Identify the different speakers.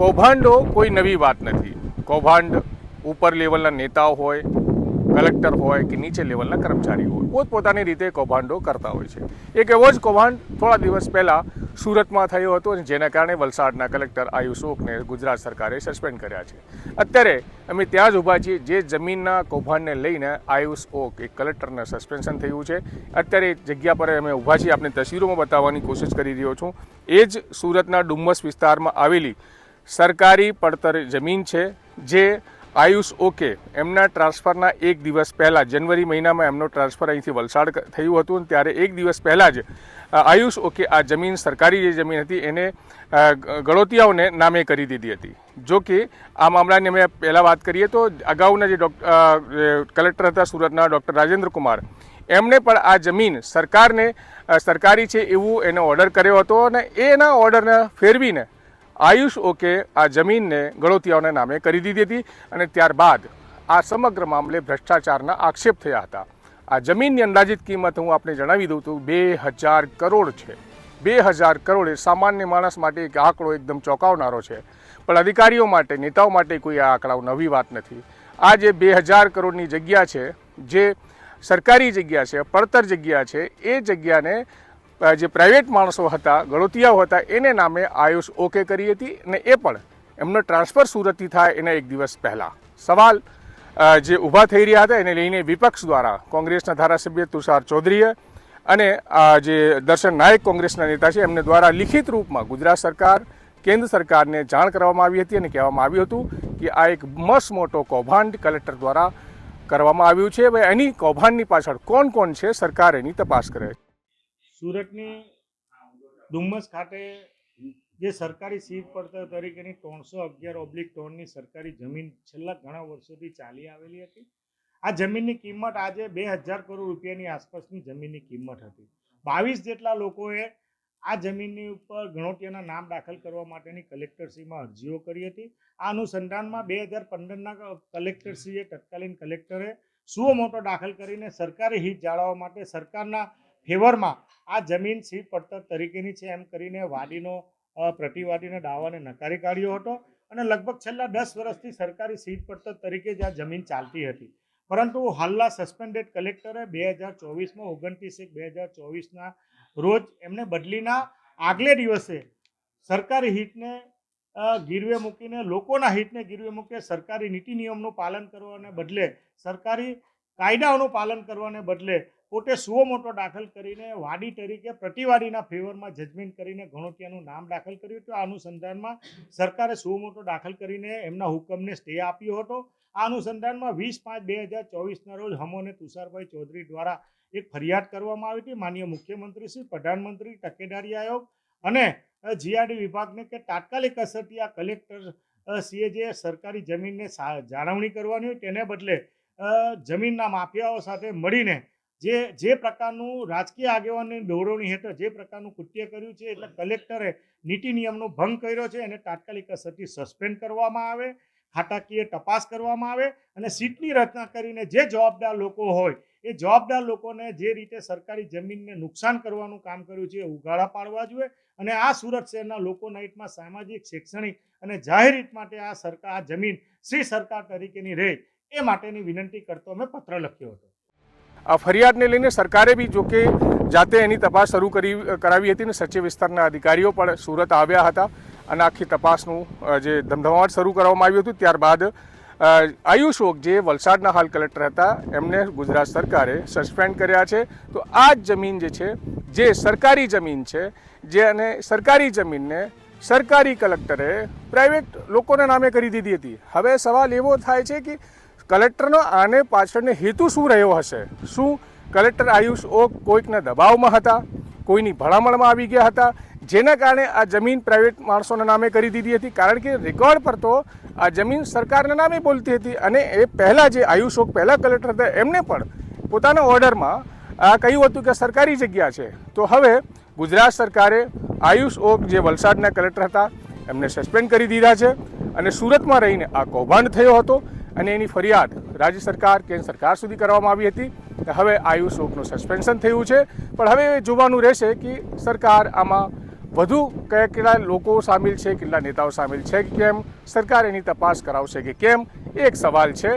Speaker 1: કૌભાંડો કોઈ નવી વાત નથી. કૌભાંડ ઉપર લેવલના નેતાઓ હોય, કલેક્ટર હોય કે નીચે લેવલના કર્મચારી હોય પોતપોતાની રીતે કૌભાંડો કરતા હોય છે. એક એવો જ કૌભાંડ થોડા દિવસ પહેલાં સુરતમાં થયો હતો જેના કારણે વલસાડના કલેક્ટર આયુષ ઓકને ગુજરાત સરકારે સસ્પેન્ડ કર્યા છે. અત્યારે અમે ત્યાં જ ઊભા છીએ, જે જમીનના કૌભાંડને લઈને આયુષ ઓક એક કલેક્ટરને સસ્પેન્શન થયું છે. અત્યારે જગ્યા પર અમે ઊભા છીએ આપણે તસવીરોમાં બતાવવાની કોશિશ કરી રહ્યો છું. એ જ સુરતના ડુમ્મસ વિસ્તારમાં આવેલી સરકારી પડતર જમીન છે, જે આયુષ ઓકે, એમના ટ્રાન્સફરના એક દિવસ પહેલાં, જનવરી મહિનામાં એમનો ટ્રાન્સફર અહીંથી વલસાડ થયું હતું ત્યારે એક દિવસ પહેલાં જ આયુષ ઓકે આ જમીન, સરકારી જે જમીન હતી, એને ગળોતિયાઓને નામે કરી દીધી હતી. જો કે, આ મામલાની અમે પહેલાં વાત કરીએ તો, અગાઉના જે કલેક્ટર હતા, સુરતના ડૉક્ટર રાજેન્દ્ર કુમાર એમણે પણ આ જમીન સરકારને સરકારી છે એવું એનો ઓર્ડર કર્યો હતો, અને એના ઓર્ડરને ફેરવીને આયુષ ઓકે આ જમીનને ગળોતિયાઓના નામે કરી દીધી હતી અને ત્યારબાદ આ સમગ્ર મામલે ભ્રષ્ટાચારના આક્ષેપ થયા હતા. આ જમીનની અંદાજિત કિંમત હું આપને જણાવી દઉં તો બે હજાર કરોડ છે. બે હજાર કરોડ એ સામાન્ય માણસ માટે એક આંકડો એકદમ ચોંકાવનારો છે. પણ અધિકારીઓ માટે, નેતાઓ માટે કોઈ આ આંકડાઓ નવી વાત નથી. આ જે બે હજાર કરોડની જગ્યા છે, જે સરકારી જગ્યા છે, પડતર જગ્યા છે, એ જગ્યાને જે પ્રાઇવેટ માણસો હતા, ગળોતિયાઓ હતા, એને નામે આયુષ ઓકે કરી હતી અને એ પણ એમનો ટ્રાન્સફર સુરતથી થાય એના એક દિવસ પહેલાં. સવાલ જે ઊભા થઈ રહ્યા હતા એને લઈને વિપક્ષ દ્વારા કોંગ્રેસના ધારાસભ્ય તુષાર ચૌધરીએ અને જે દર્શન નાયક કોંગ્રેસના નેતા છે, એમને દ્વારા લિખિત રૂપમાં ગુજરાત સરકાર, કેન્દ્ર સરકારને જાણ કરવામાં આવી હતી અને કહેવામાં આવ્યું હતું કે આ એક મસ્ત મોટો કૌભાંડ કલેક્ટર દ્વારા કરવામાં આવ્યું છે. એની કૌભાંડની પાછળ કોણ કોણ છે, સરકાર એની તપાસ કરે છે.
Speaker 2: સુરતની ડુમ્મસ ખાતે જે સરકારી સીટ પડતર તરીકેની ત્રણસો અગિયાર ઓબ્લિક ટોનની સરકારી જમીન છેલ્લા ઘણા વર્ષોથી ચાલી આવેલી હતી. આ જમીનની કિંમત આજે બે હજાર કરોડ રૂપિયાની આસપાસની જમીનની કિંમત હતી. બાવીસ જેટલા લોકોએ આ જમીનની ઉપર ગણોટિયાના નામ દાખલ કરવા માટેની કલેક્ટરશ્રીમાં અરજીઓ કરી હતી. આ અનુસંધાનમાં બે હજાર પંદરના કલેક્ટરશ્રીએ તત્કાલીન કલેક્ટરે સુઓ મોટો દાખલ કરીને સરકારી હિત જાળવવા માટે સરકારના ફેવરમાં આ જમીન સીટ પડતર તરીકેની છે. એમ કરીને વાડીનો પ્રતિવાદીના દાવાને નકારી કાઢ્યો હતો અને લગભગ છેલ્લા દસ વર્ષથી સરકારી સીટ પડતર તરીકે જ આ જમીન ચાલતી હતી. પરંતુ હાલના સસ્પેન્ડેડ કલેક્ટરે બે હજાર ચોવીસમાં ઓગણત્રીસ એક, બે હજાર ચોવીસના રોજ એમને બદલીના આગલે દિવસે સરકારી હિતને ગીરવે મૂકીને, લોકોના હિતને ગીરવે મૂકે સરકારી નીતિ નિયમનું પાલન કરવાને બદલે સરકારી કાયદાઓનું પાલન કરવાને બદલે પોતે સુઓ મોટો દાખલ કરીને વાડી તરીકે પ્રતિવાદીના ફેવરમાં જજમેન્ટ કરીને ગણોતિયાનું નામ દાખલ કર્યું હતું. આ અનુસંધાનમાં સરકારે સુઓ મોટો દાખલ કરીને એમના હુકમને સ્ટે આપ્યો હતો. આ અનુસંધાનમાં વીસ પાંચ બે હજાર ચોવીસના રોજ હમોને તુષારભાઈ ચૌધરી દ્વારા એક ફરિયાદ કરવામાં આવી હતી. માનનીય મુખ્યમંત્રી શ્રી, પ્રધાનમંત્રી, તકેદારી આયોગ અને જીઆરડી વિભાગને કે તાત્કાલિક અસરથી આ કલેક્ટર સીએ જે સરકારી જમીનને જાળવણી કરવાની હોય તેને બદલે જમીનના માફિયાઓ સાથે મળીને જે જે પ્રકારનું રાજકીય આગેવાનની દોરવણી હેઠળ જે પ્રકારનું કૃત્ય કર્યું છે એટલે કલેક્ટરે નીતિ નિયમનો ભંગ કર્યો છે એને તાત્કાલિક અસરથી સસ્પેન્ડ કરવામાં આવે, ખાતાકીય તપાસ કરવામાં આવે અને સીટની રચના કરીને જે જવાબદાર લોકો હોય, એ જવાબદાર લોકોને જે રીતે સરકારી જમીનને નુકસાન કરવાનું કામ કર્યું છે ઉઘાડા પાડવા જોઈએ અને આ સુરત શહેરના લોકોના હિતમાં સામાજિક, શૈક્ષણિક અને જાહેર હિત માટે આ સરકાર, આ જમીન શ્રી સરકાર તરીકેની રહે એ માટેની વિનંતી કરતો અમે પત્ર લખ્યો હતો.
Speaker 1: આ ફરિયાદને લઈને સરકારે બી જોકે જાતે એની તપાસ શરૂ કરી, કરાવી હતી અને સચિવ વિસ્તારના અધિકારીઓ પણ સુરત આવ્યા હતા અને આખી તપાસનું જે ધમધમાટ શરૂ કરવામાં આવ્યું હતું, ત્યારબાદ આયુષ ઓક, જે વલસાડના હાલ કલેક્ટર હતા, એમને ગુજરાત સરકારે સસ્પેન્ડ કર્યા છે. તો આ જ જમીન જે છે, જે સરકારી જમીન છે, જે અને સરકારી જમીનને સરકારી કલેક્ટરે પ્રાઇવેટ લોકોના નામે કરી દીધી હતી. હવે સવાલ એવો થાય છે કે કલેક્ટરનો આને પાછળનો હેતુ શું રહ્યો હશે? શું કલેક્ટર આયુષ ઓક કોઈકના દબાવમાં હતા? કોઈની ભલામણમાં આવી ગયા હતા? જેના કારણે આ જમીન પ્રાઇવેટ માણસોના નામે કરી દીધી હતી? કારણ કે રેકોર્ડ પર તો આ જમીન સરકારના નામે બોલતી હતી અને એ પહેલાં જે આયુષ ઓક પહેલાં કલેક્ટર હતા, એમને પણ પોતાના ઓર્ડરમાં આ કહ્યું હતું કે સરકારી જગ્યા છે. તો હવે ગુજરાત સરકારે આયુષ ઓક જે વલસાડના કલેક્ટર હતા, એમને સસ્પેન્ડ કરી દીધા છે અને સુરતમાં રહીને આ કૌભાંડ થયો હતો. અને એની ફરિયાદ રાજ્ય સરકાર કેન્દ્ર સરકાર સુધી કરવામાં આવી હતી. હવે આયુષ રોગનું સસ્પેન્શન થયું છે. પણ હવે જોવાનું રહેશે કે સરકાર આમાં વધુ કયા કેટલા લોકો સામેલ છે, કેટલા નેતાઓ સામેલ છે કે કેમ? સરકાર એની તપાસ કરાવશે કે કેમ? એક સવાલ છે.